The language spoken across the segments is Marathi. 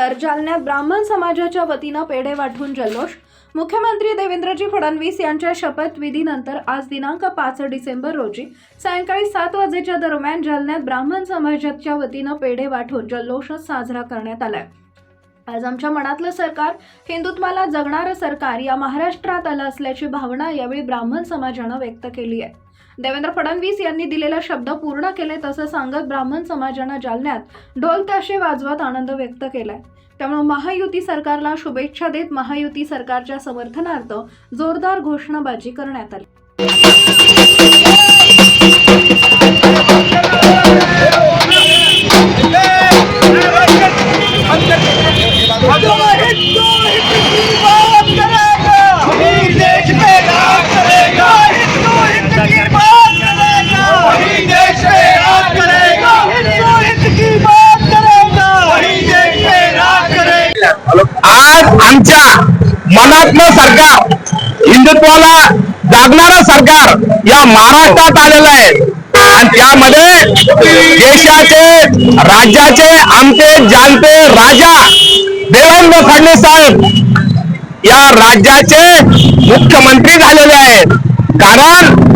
त्यानंतर जालन्यात ब्राह्मण समाजाच्या वतीनं पेढे वाटून जल्लोष. मुख्यमंत्री देवेंद्रजी फडणवीस यांच्या शपथविधीनंतर आज दिनांक पाच डिसेंबर रोजी सायंकाळी सात वाजेच्या दरम्यान जालन्यात ब्राह्मण समाजाच्या वतीनं पेढे वाटून जल्लोष साजरा करण्यात आलाय. आज आमच्या मनातलं सरकार हिंदुत्वाला जगणारं सरकार या महाराष्ट्रात आलं असल्याची भावना यावेळी ब्राह्मण समाजानं व्यक्त केली आहे. देवेंद्र फडणवीस यांनी दिलेला शब्द पूर्ण केले तसं सांगत ब्राह्मण समाजानं जालन्यात ढोल ताशे वाजवत आनंद व्यक्त केलाय. त्यामुळे महायुती सरकारला शुभेच्छा देत महायुती सरकारच्या समर्थनार्थ जोरदार घोषणाबाजी करण्यात आली. आज आमच्या मनातलं सरकार हिंदुत्वाला जागणार सरकार या महाराष्ट्रात आलेलं आहे. आणि त्यामध्ये देशाचे राज्याचे आमचे जाणते राजा देवेंद्र फडणवीस साहेब या राज्याचे मुख्यमंत्री झालेले आहेत. कारण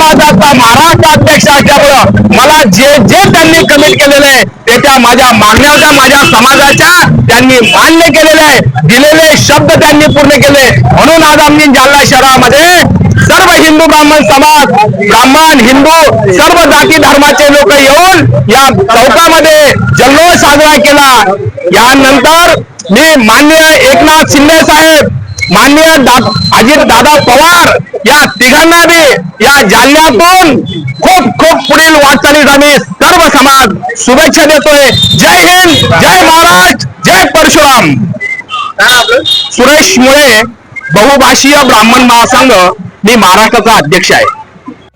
समाजाचा महाराष्ट्र अध्यक्ष असल्यामुळं मला जे जे त्यांनी कमिट केलेलं आहे ते त्या माझ्या मागण्या होत्या माझ्या समाजाच्या त्यांनी मान्य केलेलं आहे. दिलेले शब्द त्यांनी पूर्ण केले. म्हणून आज आम्ही जालना शहरामध्ये सर्व हिंदू ब्राह्मण समाज ब्राह्मण हिंदू सर्व जाती धर्माचे लोक येऊन या चौकामध्ये जल्लोष साजरा केला. यानंतर मी मान्य एकनाथ शिंदे साहेब माननीय दा अजित दादा पवार या तिघांना बी या जालन्यातून खूप खूप पुढील वाटचालीस आम्ही सर्व समाज शुभेच्छा देतोय. जय हिंद जय महाराज जय परशुराम. सुरेश मुळे बहुभाषीय ब्राह्मण महासंघ मी महाराष्ट्राचा अध्यक्ष आहे.